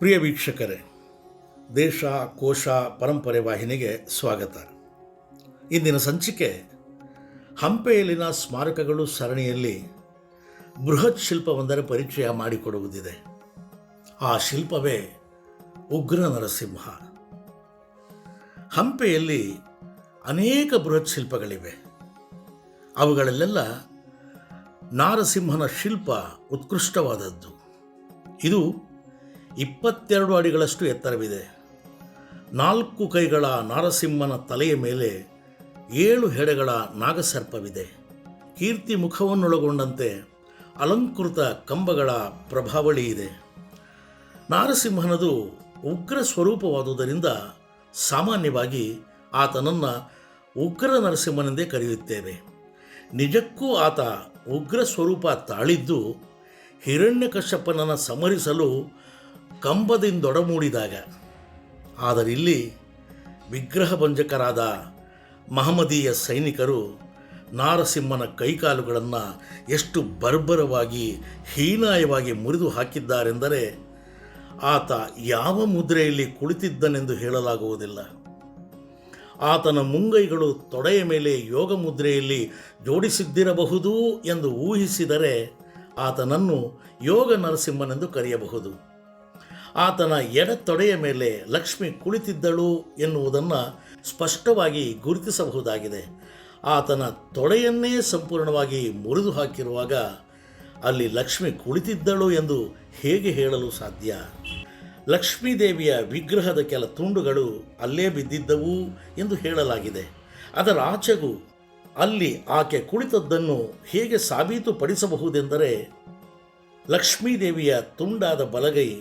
ಪ್ರಿಯ ವೀಕ್ಷಕರೇ, ದೇಶ, ಕೋಶ, ಪರಂಪರೆ ವಾಹಿನಿಗೆ ಸ್ವಾಗತ. ಇಂದಿನ ಸಂಚಿಕೆ, ಹಂಪೆಯಲ್ಲಿನ ಸ್ಮಾರಕಗಳು ಸರಣಿಯಲ್ಲಿ ಬೃಹತ್ ಶಿಲ್ಪವೊಂದರ ಪರಿಚಯ ಮಾಡಿಕೊಡುವುದಿದೆ. ಆ ಶಿಲ್ಪವೇ ಉಗ್ರ ನರಸಿಂಹ. ಹಂಪೆಯಲ್ಲಿ ಅನೇಕ ಬೃಹತ್ ಶಿಲ್ಪಗಳಿವೆ. ಅವುಗಳಲ್ಲೆಲ್ಲ ನಾರಸಿಂಹನ ಶಿಲ್ಪ ಉತ್ಕೃಷ್ಟವಾದದ್ದು. ಇದು ಇಪ್ಪತ್ತೆರಡು ಅಡಿಗಳಷ್ಟು ಎತ್ತರವಿದೆ. ನಾಲ್ಕು ಕೈಗಳ ನಾರಸಿಂಹನ ತಲೆಯ ಮೇಲೆ ಏಳು ಹೆಡೆಗಳ ನಾಗಸರ್ಪವಿದೆ. ಕೀರ್ತಿ ಮುಖವನ್ನೊಳಗೊಂಡಂತೆ ಅಲಂಕೃತ ಕಂಬಗಳ ಪ್ರಭಾವಳಿ ಇದೆ. ನಾರಸಿಂಹನದು ಉಗ್ರ ಸ್ವರೂಪವಾದುದರಿಂದ ಸಾಮಾನ್ಯವಾಗಿ ಆತನನ್ನು ಉಗ್ರ ನರಸಿಂಹನೆಂದೇ ಕರೆಯುತ್ತೇವೆ. ನಿಜಕ್ಕೂ ಆತ ಉಗ್ರ ಸ್ವರೂಪ ತಾಳಿದ್ದು ಹಿರಣ್ಯಕಶ್ಯಪನನ್ನು ಸಮರಿಸಲು ಕಂಬದಿಂದೊಡಮೂಡಿದಾಗ ಆದರೆ ಇಲ್ಲಿ ವಿಗ್ರಹಭಂಜಕರಾದ ಮಹಮದೀಯ ಸೈನಿಕರು ನಾರಸಿಂಹನ ಕೈಕಾಲುಗಳನ್ನು ಎಷ್ಟು ಬರ್ಬರವಾಗಿ, ಹೀನಾಯವಾಗಿ ಮುರಿದು ಹಾಕಿದ್ದಾರೆಂದರೆ ಆತ ಯಾವ ಮುದ್ರೆಯಲ್ಲಿ ಕುಳಿತಿದ್ದನೆಂದು ಹೇಳಲಾಗುವುದಿಲ್ಲ. ಆತನ ಮುಂಗೈಗಳು ತೊಡೆಯ ಮೇಲೆ ಯೋಗ ಮುದ್ರೆಯಲ್ಲಿ ಜೋಡಿಸಿದ್ದಿರಬಹುದು ಎಂದು ಊಹಿಸಿದರೆ ಆತನನ್ನು ಯೋಗ ನರಸಿಂಹನೆಂದು ಕರೆಯಬಹುದು. ಆತನ ಎಡತೊಡೆಯ ಮೇಲೆ ಲಕ್ಷ್ಮಿ ಕುಳಿತಿದ್ದಳು ಎನ್ನುವುದನ್ನು ಸ್ಪಷ್ಟವಾಗಿ ಗುರುತಿಸಬಹುದಾಗಿದೆ. ಆತನ ತೊಡೆಯನ್ನೇ ಸಂಪೂರ್ಣವಾಗಿ ಮುರಿದು ಹಾಕಿರುವಾಗ ಅಲ್ಲಿ ಲಕ್ಷ್ಮಿ ಕುಳಿತಿದ್ದಳು ಎಂದು ಹೇಗೆ ಹೇಳಲು ಸಾಧ್ಯ? ಲಕ್ಷ್ಮೀದೇವಿಯ ವಿಗ್ರಹದ ಕೆಲ ತುಂಡುಗಳು ಅಲ್ಲೇ ಬಿದ್ದಿದ್ದವು ಎಂದು ಹೇಳಲಾಗಿದೆ. ಅದರ ಆಚೆಗೂ ಅಲ್ಲಿ ಆಕೆ ಕುಳಿತದ್ದನ್ನು ಹೇಗೆ ಸಾಬೀತುಪಡಿಸಬಹುದೆಂದರೆ ಲಕ್ಷ್ಮೀದೇವಿಯ ತುಂಡಾದ ಬಲಗೈ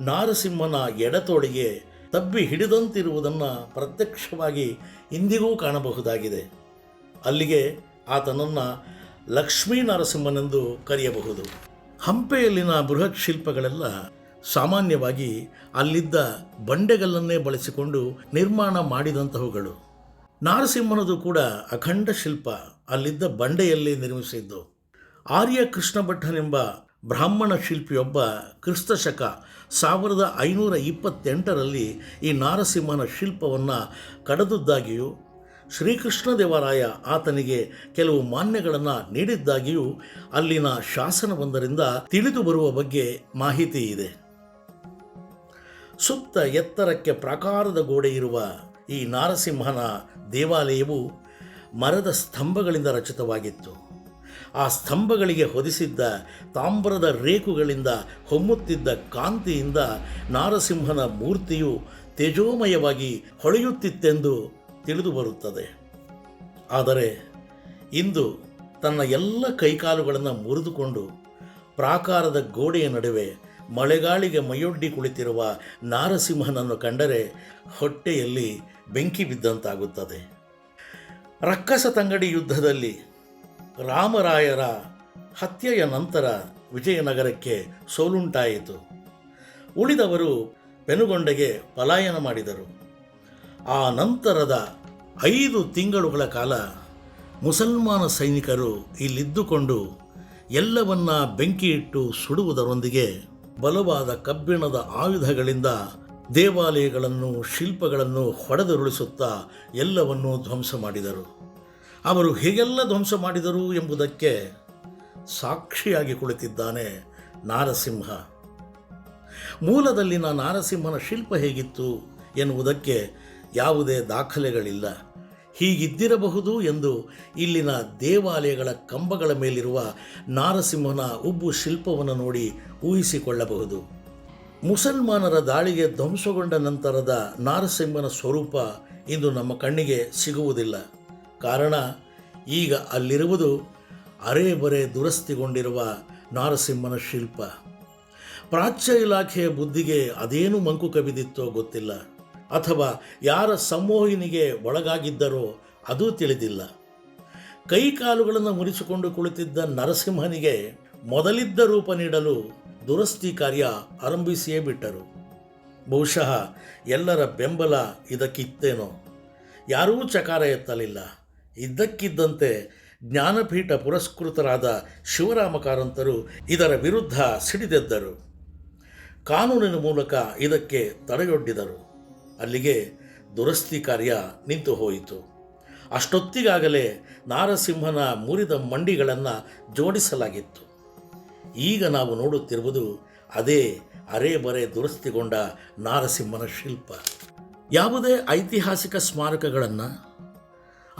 ನಾರಸಿಂಹನ ಎಡತೋಳಿಗೆ ತಬ್ಬಿ ಹಿಡಿದಂತಿರುವುದನ್ನು ಪ್ರತ್ಯಕ್ಷವಾಗಿ ಇಂದಿಗೂ ಕಾಣಬಹುದಾಗಿದೆ. ಅಲ್ಲಿಗೆ ಆತನನ್ನು ಲಕ್ಷ್ಮೀ ನರಸಿಂಹನೆಂದು ಕರೆಯಬಹುದು. ಹಂಪೆಯಲ್ಲಿನ ಬೃಹತ್ ಶಿಲ್ಪಗಳೆಲ್ಲ ಸಾಮಾನ್ಯವಾಗಿ ಅಲ್ಲಿದ್ದ ಬಂಡೆಗಲ್ಲನ್ನೇ ಬಳಸಿಕೊಂಡು ನಿರ್ಮಾಣ ಮಾಡಿದಂತಹವುಗಳು. ನಾರಸಿಂಹನದು ಕೂಡ ಅಖಂಡ ಶಿಲ್ಪ ಅಲ್ಲಿದ್ದ ಬಂಡೆಯಲ್ಲಿ ನಿರ್ಮಿಸಿದ್ದು. ಆರ್ಯ ಕೃಷ್ಣ ಭಟ್ಟನೆಂಬ ಬ್ರಾಹ್ಮಣ ಶಿಲ್ಪಿಯೊಬ್ಬ ಕ್ರಿಸ್ತಶಕ ಸಾವಿರದ ಐನೂರ ಇಪ್ಪತ್ತೆಂಟರಲ್ಲಿ ಈ ನಾರಸಿಂಹನ ಶಿಲ್ಪವನ್ನು ಕಡದುದ್ದಾಗಿಯೂ ಶ್ರೀಕೃಷ್ಣದೇವರಾಯ ಆತನಿಗೆ ಕೆಲವು ಮಾನ್ಯಗಳನ್ನು ನೀಡಿದ್ದಾಗಿಯೂ ಅಲ್ಲಿನ ಶಾಸನವೊಂದರಿಂದ ತಿಳಿದು ಬರುವ ಬಗ್ಗೆ ಮಾಹಿತಿ ಇದೆ. ಸುತ್ತ ಎತ್ತರಕ್ಕೆ ಪ್ರಾಕಾರದ ಗೋಡೆ ಇರುವ ಈ ನಾರಸಿಂಹನ ದೇವಾಲಯವು ಮರದ ಸ್ತಂಭಗಳಿಂದ ರಚಿತವಾಗಿತ್ತು. ಆ ಸ್ತಂಭಗಳಿಗೆ ಹೊದಿಸಿದ್ದ ತಾಮ್ರದ ರೇಖುಗಳಿಂದ ಹೊಮ್ಮುತ್ತಿದ್ದ ಕಾಂತಿಯಿಂದ ನಾರಸಿಂಹನ ಮೂರ್ತಿಯು ತೇಜೋಮಯವಾಗಿ ಹೊಳೆಯುತ್ತಿತ್ತೆಂದು ತಿಳಿದು ಬರುತ್ತದೆ. ಆದರೆ ಇಂದು ತನ್ನ ಎಲ್ಲ ಕೈಕಾಲುಗಳನ್ನು ಮುರಿದುಕೊಂಡು ಪ್ರಾಕಾರದ ಗೋಡೆಯ ನಡುವೆ ಮಳೆಗಾಳಿಗೆ ಮೈಯೊಡ್ಡಿ ಕುಳಿತಿರುವ ನಾರಸಿಂಹನನ್ನು ಕಂಡರೆ ಹೊಟ್ಟೆಯಲ್ಲಿ ಬೆಂಕಿ ಬಿದ್ದಂತಾಗುತ್ತದೆ. ರಕ್ಕಸ ತಂಗಡಿ ಯುದ್ಧದಲ್ಲಿ ರಾಮರಾಯರ ಹತ್ಯೆಯ ನಂತರ ವಿಜಯನಗರಕ್ಕೆ ಸೋಲುಂಟಾಯಿತು. ಉಳಿದವರು ಪೆನುಗೊಂಡೆಗೆ ಪಲಾಯನ ಮಾಡಿದರು. ಆ ನಂತರದ ಐದು ತಿಂಗಳುಗಳ ಕಾಲ ಮುಸಲ್ಮಾನ ಸೈನಿಕರು ಇಲ್ಲಿದ್ದುಕೊಂಡು ಎಲ್ಲವನ್ನ ಬೆಂಕಿಯಿಟ್ಟು ಸುಡುವುದರೊಂದಿಗೆ ಬಲವಾದ ಕಬ್ಬಿಣದ ಆಯುಧಗಳಿಂದ ದೇವಾಲಯಗಳನ್ನು, ಶಿಲ್ಪಗಳನ್ನು ಹೊಡೆದುರುಳಿಸುತ್ತಾ ಎಲ್ಲವನ್ನೂ ಧ್ವಂಸ ಮಾಡಿದರು. ಅವರು ಹೇಗೆಲ್ಲ ಧ್ವಂಸ ಮಾಡಿದರು ಎಂಬುದಕ್ಕೆ ಸಾಕ್ಷಿಯಾಗಿ ಕುಳಿತಿದ್ದಾನೆ ನಾರಸಿಂಹ. ಮೂಲದಲ್ಲಿನ ನಾರಸಿಂಹನ ಶಿಲ್ಪ ಹೇಗಿತ್ತು ಎನ್ನುವುದಕ್ಕೆ ಯಾವುದೇ ದಾಖಲೆಗಳಿಲ್ಲ. ಹೀಗಿದ್ದಿರಬಹುದು ಎಂದು ಇಲ್ಲಿನ ದೇವಾಲಯಗಳ ಕಂಬಗಳ ಮೇಲಿರುವ ನಾರಸಿಂಹನ ಉಬ್ಬು ಶಿಲ್ಪವನ್ನು ನೋಡಿ ಊಹಿಸಿಕೊಳ್ಳಬಹುದು. ಮುಸಲ್ಮಾನರ ದಾಳಿಗೆ ಧ್ವಂಸಗೊಂಡ ನಂತರದ ನಾರಸಿಂಹನ ಸ್ವರೂಪ ಇಂದು ನಮ್ಮ ಕಣ್ಣಿಗೆ ಸಿಗುವುದಿಲ್ಲ. ಕಾರಣ ಈಗ ಅಲ್ಲಿರುವುದು ಅರೆಬರೆ ದುರಸ್ತಿಗೊಂಡಿರುವ ನಾರಸಿಂಹನ ಶಿಲ್ಪ. ಪ್ರಾಚ್ಯ ಇಲಾಖೆಯ ಬುದ್ಧಿಗೆ ಅದೇನು ಮಂಕು ಕವಿದಿತ್ತೋ ಗೊತ್ತಿಲ್ಲ. ಅಥವಾ ಯಾರ ಸಂಮೋಹಿನಿಗೆ ಒಳಗಾಗಿದ್ದರೋ ಅದೂ ತಿಳಿದಿಲ್ಲ. ಕೈಕಾಲುಗಳನ್ನು ಮುರಿಸಿಕೊಂಡು ಕುಳಿತಿದ್ದ ನರಸಿಂಹನಿಗೆ ಮೊದಲಿದ್ದ ರೂಪ ನೀಡಲು ದುರಸ್ತಿ ಕಾರ್ಯ ಆರಂಭಿಸಿಯೇ ಬಿಟ್ಟರು. ಬಹುಶಃ ಎಲ್ಲರ ಬೆಂಬಲ ಇದಕ್ಕಿತ್ತೇನೋ. ಯಾರೂ ಚಕಾರ ಎತ್ತಲಿಲ್ಲ. ಇದ್ದಕ್ಕಿದ್ದಂತೆ ಜ್ಞಾನಪೀಠ ಪುರಸ್ಕೃತರಾದ ಶಿವರಾಮ ಕಾರಂತರು ಇದರ ವಿರುದ್ಧ ಸಿಡಿದೆದ್ದರು. ಕಾನೂನಿನ ಮೂಲಕ ಇದಕ್ಕೆ ತಡೆಯೊಡ್ಡಿದರು. ಅಲ್ಲಿಗೆ ದುರಸ್ತಿ ಕಾರ್ಯ ನಿಂತು ಹೋಯಿತು. ಅಷ್ಟೊತ್ತಿಗಾಗಲೇ ನಾರಸಿಂಹನ ಮುರಿದ ಮಂಡಿಗಳನ್ನು ಜೋಡಿಸಲಾಗಿತ್ತು. ಈಗ ನಾವು ನೋಡುತ್ತಿರುವುದು ಅದೇ ಅರೆ ಬರೆ ದುರಸ್ತಿಗೊಂಡ ನಾರಸಿಂಹನ ಶಿಲ್ಪ. ಯಾವುದೇ ಐತಿಹಾಸಿಕ ಸ್ಮಾರಕಗಳನ್ನು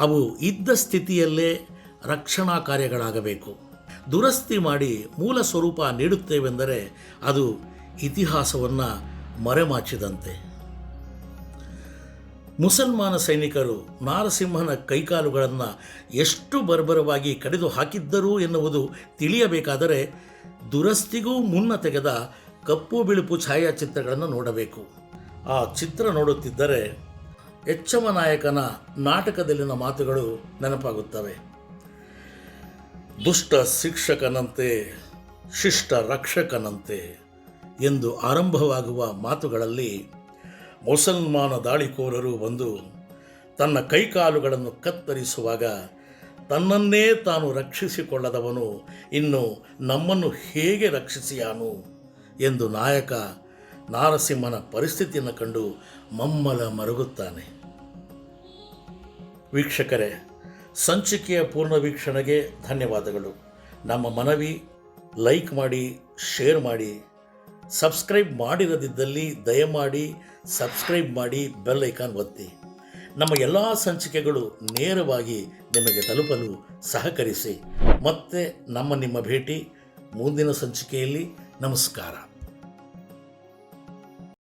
ಅವು ಇದ್ದ ಸ್ಥಿತಿಯಲ್ಲೇ ರಕ್ಷಣಾ ಕಾರ್ಯಗಳಾಗಬೇಕು. ದುರಸ್ತಿ ಮಾಡಿ ಮೂಲ ಸ್ವರೂಪ ನೀಡುತ್ತೇವೆಂದರೆ ಅದು ಇತಿಹಾಸವನ್ನು ಮರೆಮಾಚಿದಂತೆ. ಮುಸಲ್ಮಾನ ಸೈನಿಕರು ನಾರಸಿಂಹನ ಕೈಕಾಲುಗಳನ್ನು ಎಷ್ಟು ಬರ್ಬರವಾಗಿ ಕಡಿದು ಹಾಕಿದ್ದರು ಎನ್ನುವುದು ತಿಳಿಯಬೇಕಾದರೆ ದುರಸ್ತಿಗೂ ಮುನ್ನ ತೆಗೆದ ಕಪ್ಪು ಬಿಳುಪು ಛಾಯಾಚಿತ್ರಗಳನ್ನು ನೋಡಬೇಕು. ಆ ಚಿತ್ರ ನೋಡುತ್ತಿದ್ದರೆ ಎಚ್ಚಮ ನಾಯಕನ ನಾಟಕದಲ್ಲಿನ ಮಾತುಗಳು ನೆನಪಾಗುತ್ತವೆ. ದುಷ್ಟ ಶಿಕ್ಷಕನಂತೆ, ಶಿಷ್ಟ ರಕ್ಷಕನಂತೆ ಎಂದು ಆರಂಭವಾಗುವ ಮಾತುಗಳಲ್ಲಿ ಮುಸಲ್ಮಾನ ದಾಳಿಕೋರರು ಬಂದು ತನ್ನ ಕೈಕಾಲುಗಳನ್ನು ಕತ್ತರಿಸುವಾಗ ತನ್ನನ್ನೇ ತಾನು ರಕ್ಷಿಸಿಕೊಳ್ಳದವನು ಇನ್ನು ನಮ್ಮನ್ನು ಹೇಗೆ ರಕ್ಷಿಸಿಯಾನು ಎಂದು ನಾಯಕ ನಾರಸಿಂಹನ ಪರಿಸ್ಥಿತಿಯನ್ನು ಕಂಡು ಮಮ್ಮಲ ಮರುಗುತ್ತಾನೆ. ವೀಕ್ಷಕರೇ, ಸಂಚಿಕೆಯ ಪೂರ್ಣ ವೀಕ್ಷಣೆಗೆ ಧನ್ಯವಾದಗಳು. ನಮ್ಮ ಮನವಿ ಲೈಕ್ ಮಾಡಿ, ಶೇರ್ ಮಾಡಿ, ಸಬ್ಸ್ಕ್ರೈಬ್ ಮಾಡಿರದಿದ್ದಲ್ಲಿ ದಯಮಾಡಿ ಸಬ್ಸ್ಕ್ರೈಬ್ ಮಾಡಿ ಬೆಲ್ ಐಕಾನ್ ಒತ್ತಿ. ನಮ್ಮ ಎಲ್ಲ ಸಂಚಿಕೆಗಳು ನೇರವಾಗಿ ನಿಮಗೆ ತಲುಪಲು ಸಹಕರಿಸಿ. ಮತ್ತೆ ನಮ್ಮ ನಿಮ್ಮ ಭೇಟಿ ಮುಂದಿನ ಸಂಚಿಕೆಯಲ್ಲಿ. ನಮಸ್ಕಾರ.